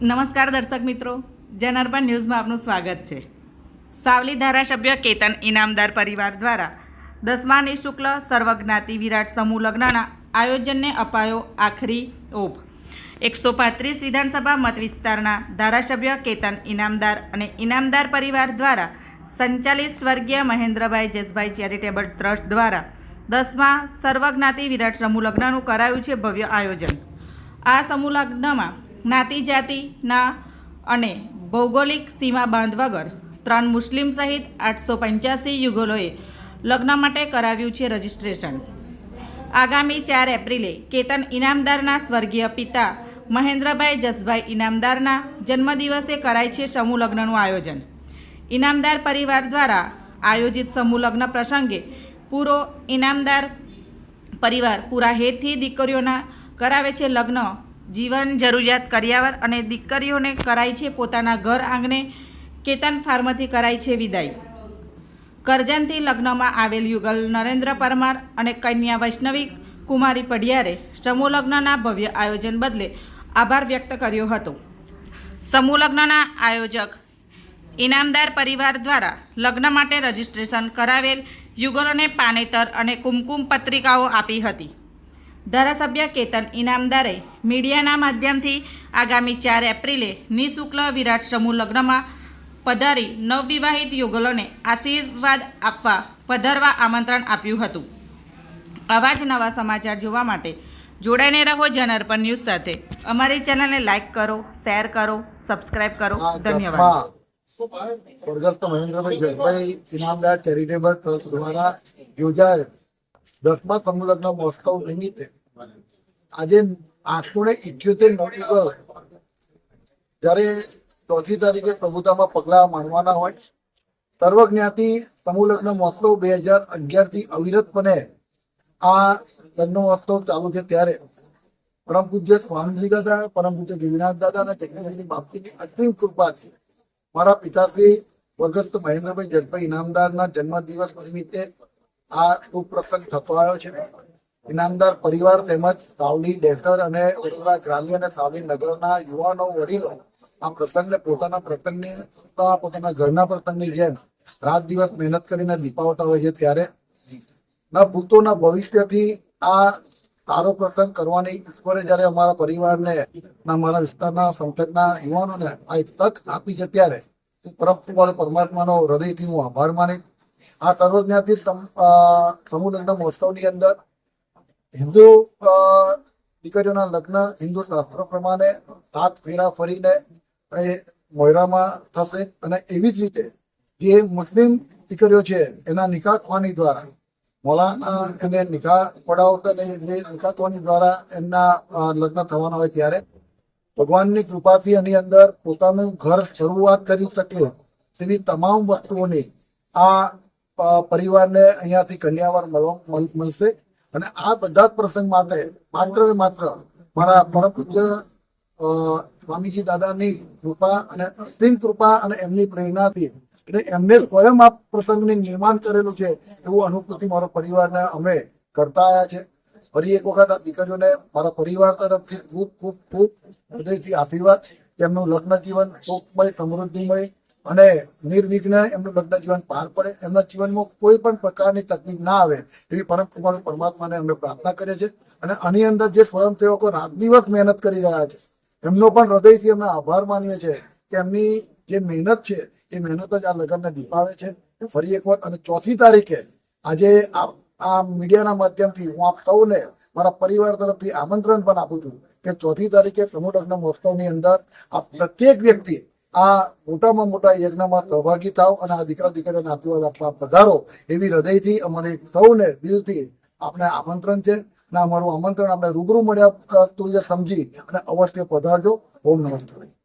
નમસ્કાર દર્શક મિત્રો. જનરપન ન્યૂઝમાં આપનું સ્વાગત છે. સાવલી ધારાસભ્ય કેતન ઇનામદાર પરિવાર દ્વારા દસમા નિઃશુલ્ક સર્વજ્ઞાતિ વિરાટ સમૂહ લગ્નના આયોજનને અપાયો આખરી ઓપ. એકસો પાંત્રીસ વિધાનસભા મત વિસ્તારના ધારાસભ્ય કેતન ઇનામદાર અને ઇનામદાર પરિવાર દ્વારા સંચાલિત સ્વર્ગીય મહેન્દ્રભાઈ જસભાઈ ચેરિટેબલ ટ્રસ્ટ દ્વારા દસમા સર્વજ્ઞાતિ વિરાટ સમૂહ લગ્નનું કરાયું છે ભવ્ય આયોજન. આ સમૂહ લગ્નમાં જ્ઞાતિ જાતિના અને ભૌગોલિક સીમા બાંધ વગર ત્રણ મુસ્લિમ સહિત આઠસો પંચ્યાસી યુગલોએ લગ્ન માટે કરાવ્યું છે રજિસ્ટ્રેશન. આગામી ચાર એપ્રિલે કેતન ઇનામદારના સ્વર્ગીય પિતા મહેન્દ્રભાઈ જસભાઈ ઇનામદારના જન્મદિવસે કરાય છે સમૂહ લગ્નનું આયોજન. ઇનામદાર પરિવાર દ્વારા આયોજિત સમૂહ લગ્ન પ્રસંગે પૂરો ઇનામદાર પરિવાર પૂરા હેતથી દીકરીઓના કરાવે છે લગ્ન જીવન જરૂરિયાત કર્યાવર અને દીકરીઓને કરાય છે પોતાના ઘર આંગણે, કેતન ફાર્મથી કરાય છે વિદાય. કરજણથી લગ્નમાં આવેલ યુગલ નરેન્દ્ર પરમાર અને કન્યા વૈષ્ણવી કુમારી પઢિયારે સમૂહ લગ્નના ભવ્ય આયોજન બદલે આભાર વ્યક્ત કર્યો હતો. સમૂહ લગ્નના આયોજક ઇનામદાર પરિવાર દ્વારા લગ્ન માટે રજીસ્ટ્રેશન કરાવેલ યુગલોને પાનેતર અને કુમકુમ પત્રિકાઓ આપી હતી. ધારાસભ્ય કેતન ઇનામદારે મીડિયાના માધ્યમથી આગામી ચાર એપ્રિલે નિઃશુલ્ક વિરાટ સમૂહ લગ્નમાં પધારી નવવિવાહિત યુગલોને આશીર્વાદ આપવા પધારવા આમંત્રણ આપ્યું હતું. આવા જ નવા સમાચાર જોવા માટે જોડાઈને રહો જનઅર્પણ ન્યૂઝ સાથે. અમારી ચેનલને લાઇક કરો શેર કરો સબસ્ક્રાઇબ કરો. ધન્યવાદ. સ્વર્ગસ્થ મહેન્દ્રભાઈ જસભાઈ ઇનામદાર ચેરિટેબલ ટ્રસ્ટ દ્વારા યોજાયેલ દસમા સમૂહલગ્ન મહોત્સવ નિમિત્તે આજે આઠસો ને ઇઠ્યોતેર નોટિકલ. જ્યારે ચોથી તારીખે પ્રભુતામાં પગલાં માંડવાના હોય. સર્વજ્ઞાતિ સમૂહલગ્ન મહોત્સવ બે હજાર અગિયારથી અવિરતપણે આ લગ્ન મહોત્સવ ચાલુ છે ત્યારે. પરમ પૂજ્ય સ્વામીજી દાદા, પરમ પૂજ્ય ગિરિનાથ દાદા અને જગદીશની બાપજીની અસીમ કૃપાથી મારા પિતાશ્રી સ્વર્ગસ્થ મહેન્દ્રભાઈ જગભાઈ ઇનામદારના જન્મદિવસ નિમિત્તે આ શુભ પ્રસંગ થતો આવ્યો છે. ઇનામદાર પરિવાર તેમજ સાવલી ડેસર અને વડોદરા ગ્રામ્ય અને સાવલી નગરના યુવાનો વડીલો આ પ્રસંગને પોતાના પ્રસંગની પોતાના ઘરના પ્રસંગની જેમ રાત દિવસ મહેનત કરીને દીપાવતા હોય છે ત્યારે. ના ભૂતોના ભવિષ્યથી આ સારો પ્રસંગ કરવાની ઈશ્વરે જ્યારે અમારા પરિવારને અમારા વિસ્તારના સંસદના યુવાનોને આ એક તક આપી છે ત્યારે. પરમ પરમાત્માનો હૃદયથી હું આભાર માની આ સમૂહ લગ્ન મહોત્સવની અંદર હિન્દુ દીકરીઓના લગ્ન હિન્દુ શાસ્ત્રો પ્રમાણે સાત ફેરા ફરીને એ મોયરામાં થશે અને એવી જ રીતે જે મુસ્લિમ દીકરીઓ છે એના નિકાહ ખવાની દ્વારા મોલાના એને નિકાહ પડાવતા અને જે નિકાહ ખવાની દ્વારા એમના લગ્ન થવાના હોય ત્યારે ભગવાનની કૃપાથી એની અંદર પોતાનું ઘર શરૂઆત કરી શકે તેવી તમામ વસ્તુઓની આ પરિવારને અહીંયાથી કન્યાવાર મળવા મળ- મળશે. અને આ બધા જ પ્રસંગ માટે માત્ર ને માત્ર મારા પરમ પૂજ્ય અ, સ્વામીજી દાદાની કૃપા અને અસીમ કૃપા અને એમની પ્રેરણાથી એટલે એમને સ્વયં આ પ્રસંગની નિર્માણ કરેલું છે એવું અનુભૂતિ મારો પરિવારને અમે કરતા આવ્યા છે. ફરી એક વખત આ દીકરીઓને મારા પરિવાર તરફથી ખૂબ ખૂબ ખૂબ હૃદયથી આશીર્વાદ. તેમનું લગ્ન જીવન સુખમય સમૃદ્ધિમય અને નિર્વિઘ્ન એમનું લગ્ન જીવન પાર પડે, એમના જીવનમાં કોઈ પણ પ્રકારની તકલીફ ના આવે એવી પરમ કુમાર પરમાત્માને અમે પ્રાર્થના કરીએ છીએ. અને આની અંદર જે સ્વયંસેવકો રાત દિવસ મહેનત કરી રહ્યા છે, એમનો પણ હૃદયથી અમે આભાર માનીએ છીએ કે એમની જે મહેનત છે, એ મહેનત જ આ લગ્નને દીપાવે છે. ફરી એક વખત, અને ચોથી તારીખે આજે આ મીડિયાના માધ્યમથી હું આપ સૌને મારા પરિવાર તરફથી આમંત્રણ પણ આપું છું કે ચોથી તારીખે સમૂહ લગ્ન મહોત્સવની અંદર આ પ્રત્યેક વ્યક્તિ આ મોટામાં મોટા યજ્ઞમાં સહભાગી થાવ અને આ દીકરા દીકરીઓને આશીર્વાદ આપવા પધારો એવી હૃદયથી અમારે સૌને દિલથી આપણે આમંત્રણ છે અને અમારું આમંત્રણ આપણે રૂબરૂ મળ્યા તુલ્ય સમજી અને અવશ્ય પધારજો. ઓમ નમસ્કાર